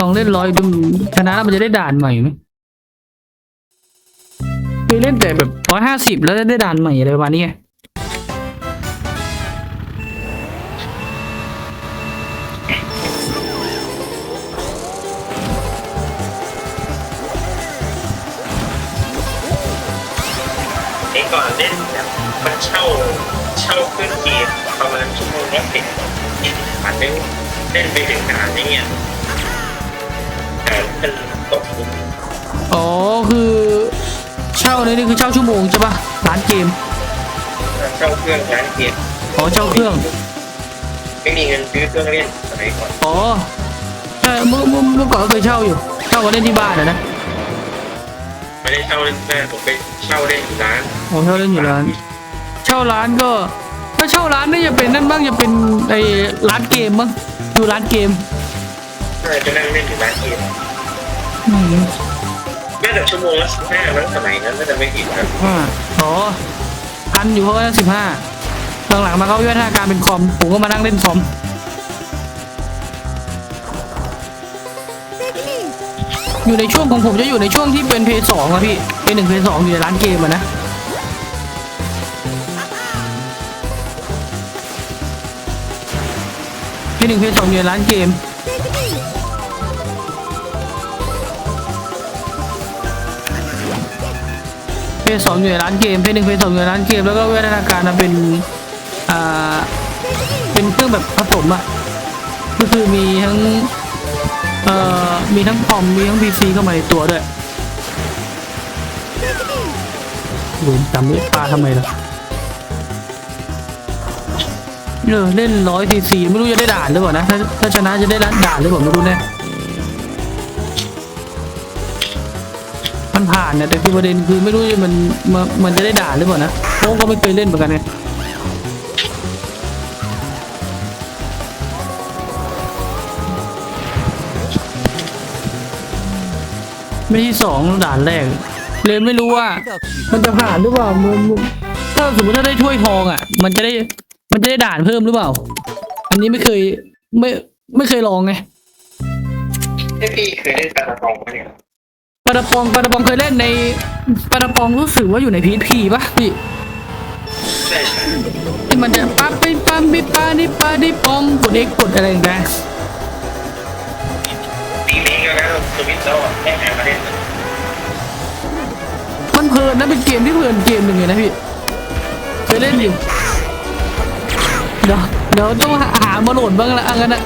ลองเล่นร้อยดูชนะแล้วมันจะได้ด่านใหม่ไหมเคยเล่นแต่แบบร้อยห้าสิบแล้วได้ด่านใหม่อะไรประมาณนี้ไงนี่ก่อนเล่นแบบมาเช่าเช่าเครื่องเกมประมาณชั่วโมงละสิบอันนึงเล่นไปถึงนานนี่เนี่ย แต่เป็นตกยุคอ๋อคือเช่านี่นี่คือเช่าชั่วโมงใช่ปะร้านเกมเช่าเครื่องร้านเกมอ๋อเช่าเครื่อง ไม่มีเงินซื้อเครื่องเล่นสมัยก่อนอ๋อใช่เมื่อเมื่อเมื่อก่อนก็เคยเช่าอยู่ เช่ามาเล่นที่บ้านอะนะไม่ได้เช่าเล่นแม่ผมไปเช่าเล่นร้านอ๋อเช่าเล่นอยู่ร้าน เช่าร้านก็ถ้าเช่าร้านนี่จะเป็นนั่นบ้างจะเป็นไอ้ร้านเกมมั้งอยู่ร้านเกมน่าจะนั่งเล่นอยู่ร้านเกมอืม น่าจะชั่วโมงละสิบห้ามั้งสมัยนั้นน่าจะไม่ผิดครับอ่าอ๋อทันอยู่เพราะว่าสิบห้าหลังๆมาเขาวิวัฒนาการเป็นคอม ผมก็มานั่งเล่นคอมอยู่ในช่วงของผมจะอยู่ในช่วงที่เป็นเพย์สองอะพี่เพย์หนึ่งเพย์สองอยู่ในร้านเกมอะนะเพย์หนึ่งเพย์สองอยู่ในร้านเกม เพย์สองอยู่ในร้านเกมเพย์หนึ่งเพย์สองอยู่ในร้านเกมแล้วก็วิวัฒนาการมาเป็นอ่าเป็นเครื่องแบบผสมอะก็คือมีทั้งเอ่อมีทั้งคอมมีทั้งพีซีเข้ามาในตัวด้วยลืมจำไม่ปลาทำไมล่ะเออเล่นร้อยซีซีไม่รู้จะได้ด่านหรือเปล่านะ ถ้าถ้าชนะจะได้ด่านหรือเปล่าไม่รู้แน่ มันผ่านเนี่ยแต่คือประเด็นคือไม่รู้มันมันมันจะได้ด่านหรือเปล่านะโค้งก็ไม่เคยเล่นเหมือนกันไงไม่ที่สองด่านแรก เลยไม่รู้ว่า มันจะผ่านหรือเปล่ามันถ้าสมมติถ้าได้ถ้วยทองอะ มันจะได้มันจะได้ด่านเพิ่มหรือเปล่า อันนี้ไม่เคยไม่ไม่เคยลองไงพี่เคยเล่นกระป๋องไหมเนี่ย ปาตาปองปาตาปองเคยเล่นในปาตาปองรู้สึกว่าอยู่ในพีทพีป่ะพี่ใช่ใช่ที่มันจะปั๊บไปปั๊มไปปาดิปาดิปองกดเอ็กกดอะไรอย่างเงี้ยปีนี้ก็แล้วสวิตแล้วแค่ไหนมาเล่นมันเพลินนะเป็นเกมที่เพลินเกมหนึ่งเลยนะพี่เคยเล่นอยู่เดี๋ยวเดี๋ยวต้องหาหามาโหลดบ้างละอันนั้นอะ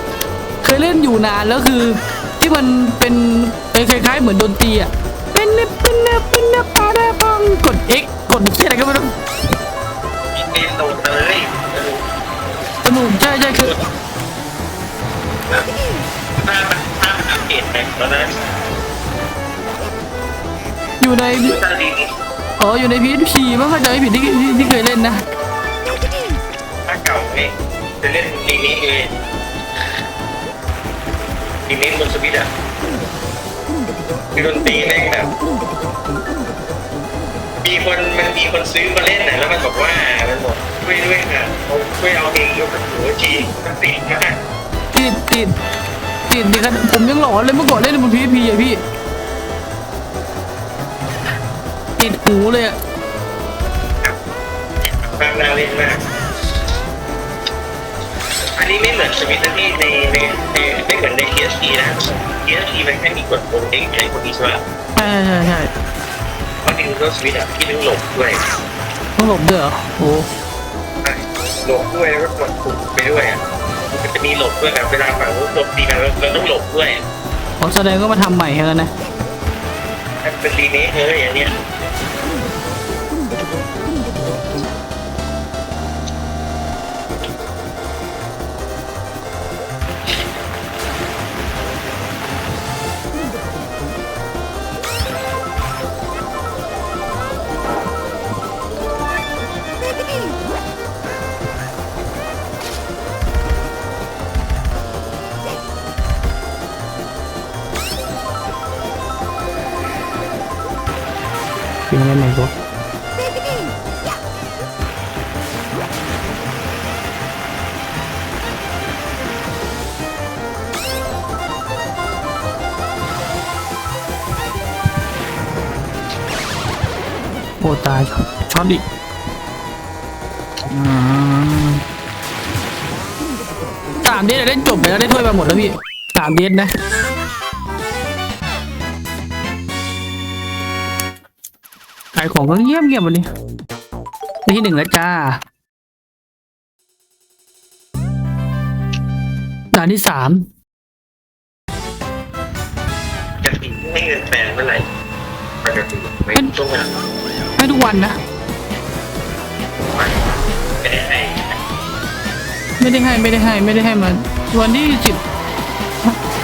เคยเล่นอยู่นานแล้วคือที่มันเป็น คล้ายๆเหมือนดนตรีอะเป็นเนปเป็นเนปเป็นเนปปาดาปังกด X กดที่อะไรก็ไม่รู้เล่นโดนเลยเออสนุกใช่ใช่คือถ้ามันถ้ามันอัปเดตไปแล้วนะอยู่ในถ้าดีอ๋ออยู่ในพีพีมั้งเข้าใจไม่ผิดที่ที่ที่เคยเล่นนะถ้าเก่าเนี่ยจะเล่นรีเมคเลยรีเมคบนสวิตอะ คือดนตรีแม่งแบบมีคนมันมีคนซื้อมาเล่นนะแล้วมันบอกว่ามันบอกช่วยด้วยค่ะเอาช่วยเอาเพลงยกกระหัวจีมันติดมากติดติดติดดิครับผมยังหลอนเลยเมื่อก่อนเล่นบนพีพีอะพี่ติดหูเลยอะฟังน่าเล่นมาก อันนี้ไม่เหมือนสวิตช์นะพี่ในในในไม่เหมือนใน PSP นะ PSP มันแค่มีกดโปรเอ็กซ์ให้คนนี้ใช่ไหมใช่ใช่ใช่เพราะดิจิตอลสวิตช์อะพี่ต้องหลบด้วยต้องหลบด้วยเหรอโอ้ใช่หลบด้วยแล้วก็กดปุ่มไปด้วยอะมันจะมีหลบด้วยแบบเวลาฝั่งนู้นหลบตีกันเราต้องหลบด้วยขอแสดงก็มาทำใหม่แค่นั้นนะมันเป็นรีเมคเลยอย่างเนี้ย โอ๊난하는 거. 오, 다 저 리. 음. สามเดทได้จบไปแล้วได้ถ้วยไปหมดแล้วพี่สามเดทนะายของก็เงียบเงียบๆวันนี้ได้ที่หนึ่งแล้วจ้า ด่านที่สามจะมีให้เงินแฟนเมื่อไหร่ปกติไม่ช่วงเวลาให้ทุกวันนะ ไม่ได้ให้ไม่ได้ให้ไม่ได้ให้ไม่ได้ให้มันวันที่สิบ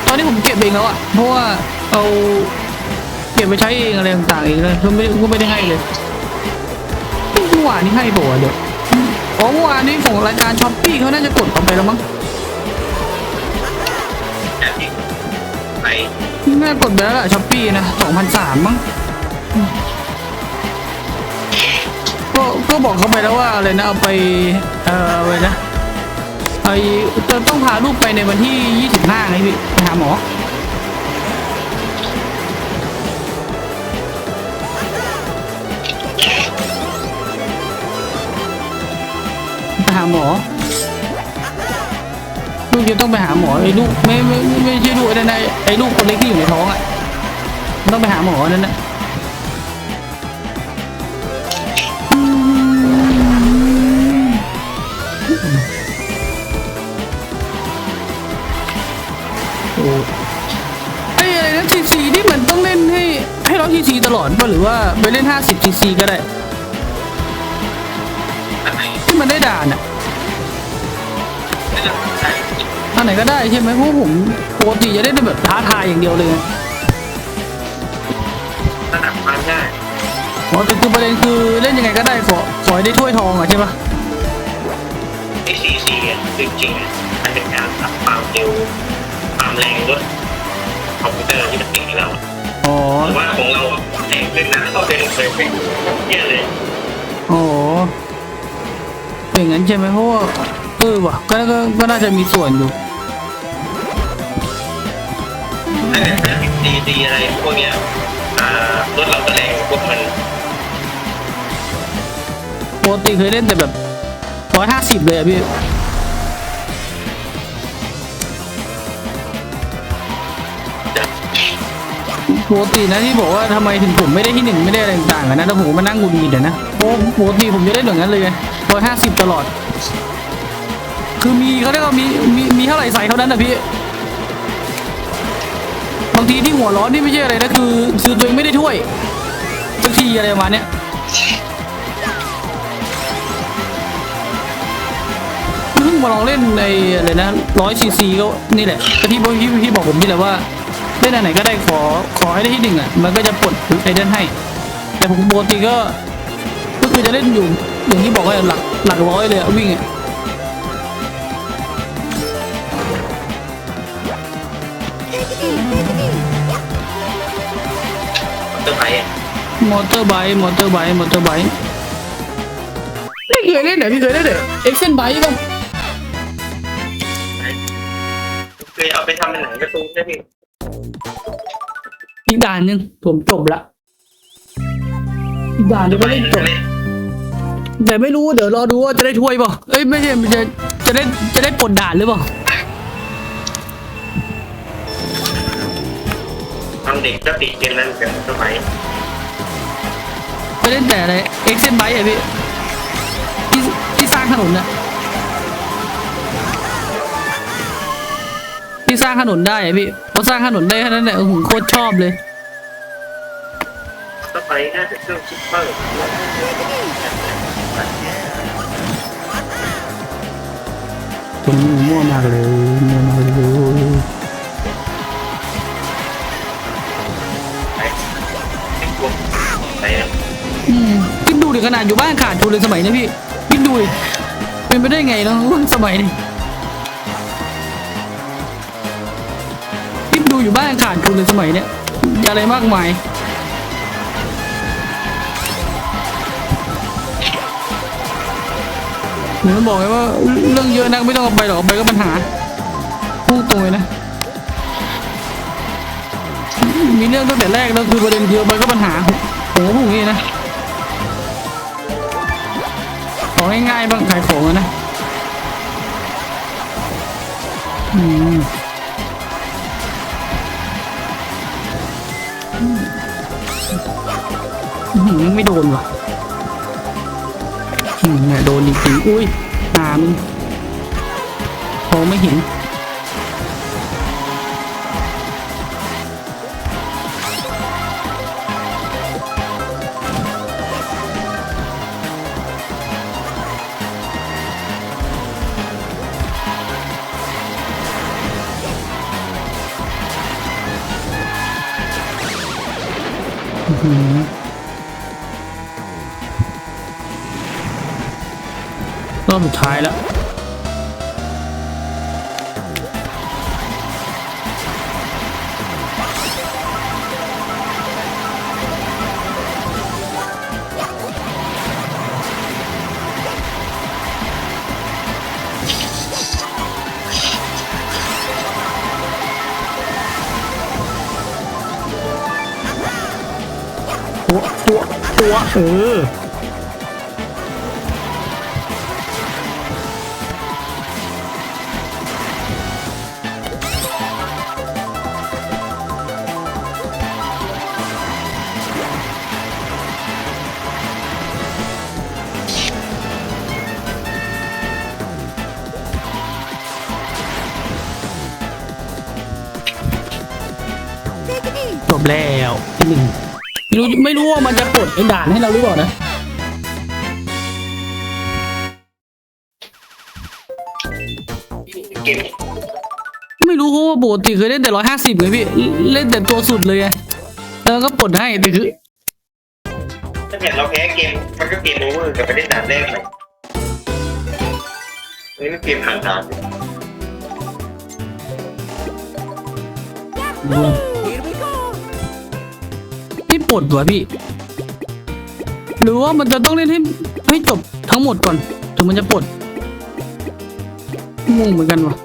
ตอนนี้ผมเก็บเองแล้วอะ เพราะว่าเอาเก็บไปใช้เองอะไรต่างๆเองเลยก็ไม่ก็ไม่ได้ให้เลยเมื่อวานนี้ให้ป่ะเดี๋ยวอ๋อเมื่อวานนี้ของรายการช้อปปี้เขาน่าจะกดออกไปแล้วมั้งแบบนี้ไปน่ากดไปแล้วล่ะช้อปปี้นะสองพันสามมั้งก็ก็บอกเขาไปแล้วว่าอะไรนะเอาไปเอ่ออะไรนะไอจะต้องพาลูกไปในวันที่ยี่สิบห้าไงพี่ไปหาหมอ ลูกจะต้องไปหาหมอไอ้ลูกไม่ไม่ไม่ไมใช่ลูกไอ้นั่นนะไอ้ลูกคนเล็กที่อยู่ในท้องอะต้องไปหาหมอนั่นนะไอ้อะไรนะทีซีที่มันต้องเล่นให้ให้ร้อยทีซีตลอดป่ะหรือว่าไปเล่นห้าสิบทีซีก็ได้ที่มันได้ด่านอะ อันไหนก็ได้ใช่ไหมเพราะผมปกติจะเล่นแบบท้าทายอย่างเดียวเลยไงระดับความง่ายอ๋อแต่คือประเด็นคือเล่นยังไงก็ได้ขอขอให้ได้ถ้วยทองอะใช่ปะไอ้ซีซีอะจริงๆอะมันเป็นการปรับความเร็วความแรงด้วยคอมพิวเตอร์ที่มันติดให้เราอ๋อแต่ว่าของเราอะแรงขึ้นนะเข้าไปลงเลยไม่เยอะเลยอ๋อเป็นอย่างนั้นใช่ไหมเพราะว่าเออว่ะก็ก็ก็น่าจะมีส่วนอยู่ ดีดีอะไรพวกเนี้ยรถเราก็แรงพวกมันปกติเคยเล่นแต่แบบร้อยห้าสิบเลยอะพี่ปกตินะที่บอกว่าทำไมถึงผมไม่ได้ที่หนึ่งไม่ได้อะไรต่างๆอะนะแล้วผมมานั่งหงุดหงิดอะนะเพราะปกติผมจะได้อย่างนั้นเลยร้อยห้าสิบตลอด คือมีเขาเรียกว่ามีมีมีเท่าไหร่ใส่เท่านั้นนะพี่ บางทีที่หัวร้อนนี่ไม่ใช่อะไรนะคือคือตัวเองไม่ได้ถ้วยสักทีอะไรประมาณเนี้ยเพิ่งมาลองเล่นในอะไรนะร้อยซีซีก็นี่แหละก็ที่พี่พี่บอกผมนี่แหละว่าเล่นอันไหนก็ได้ขอขอให้ได้ที่หนึ่งอะมันก็จะปลดไอเดนให้ แต่ผมปกติก็ก็คือจะเล่นอยู่อย่างที่บอกว่าหลักหลักร้อยเลยวิ่งอะ เตอร์ไบค์มอเตอร์ไบค์มอเตอร์ไบค์มอเตอร์ไบค์ไม่เคยเล่นไหนพี่เคยเล่นไหนเอ็กเซนไบค์ป่ะเคยเอาไปทำเป็นหนังการ์ตูนใช่ไหมอีกด่านหนึ่งผมจบละอีกด่านเดี๋ยวไม่เล่นจบแต่ไม่รู้เดี๋ยวรอดูว่าจะได้ถ้วยเปล่าเอ้ยไม่ใช่จะจะได้จะได้ปลดด่านหรือเปล่า เด็กก็ติดเกมนั้นกับสมัยไปเล่นแต่อะไรเอ็กเซนไบค์อะพี่ที่ที่สร้างถนนอะที่สร้างถนนได้อะพี่พอสร้างถนนได้แค่นั้นแหละโอ้โหโคตรชอบเลยสมัยน่าจะเครื่องซุปเปอร์ผมมั่วมากเลย คิดดูดิขนาดอยู่บ้านขาดทุนเลยสมัยนี้พี่คิดดูดิเป็นไปได้ไงเนาะสมัยนี้คิดดูอยู่บ้านขาดทุนเลยสมัยเนี้ยอะไรมากมายเหมือนบอกไงว่าเรื่องเยอะนักไม่ต้องเอาไปหรอกไปก็ปัญหาพูดตรงเลยนะ มีเรื่องตั้งแต่แรกแล้วคือประเด็นคือเอาไปก็ปัญหาผมก็พูดอย่างนี้นะ ง่ายๆบ้างขายของนะอืมไม่โดนว่ะอืมเนี่ยโดนจริงๆอุ้ยหามึงมองไม่เห็น อืมรอบสุดท้ายแล้ว ตัวตัวเออจบแล้วที่หนึ่ง ไม่รู้ไม่รู้ว่ามันจะปลดไอ้ด่านให้เราหรือเปล่านะเกมไม่รู้เพราะว่าปกติเคยเล่นแต่ร้อยห้าสิบเลยพี่ เล่นแต่ตัวสุดเลยไงแล้วก็ปลดให้แต่คือถ้าเกิดเราแพ้เกมมันก็เกมโอเวอร์กับไปเล่นด่านแรกเลยนี่ก็เกมผ่านด่านไม่ ปลดวะพี่ หรือว่ามันจะต้องเล่นให้ให้จบทั้งหมดก่อน ถึงมันจะปลดงงเหมือนกันวะ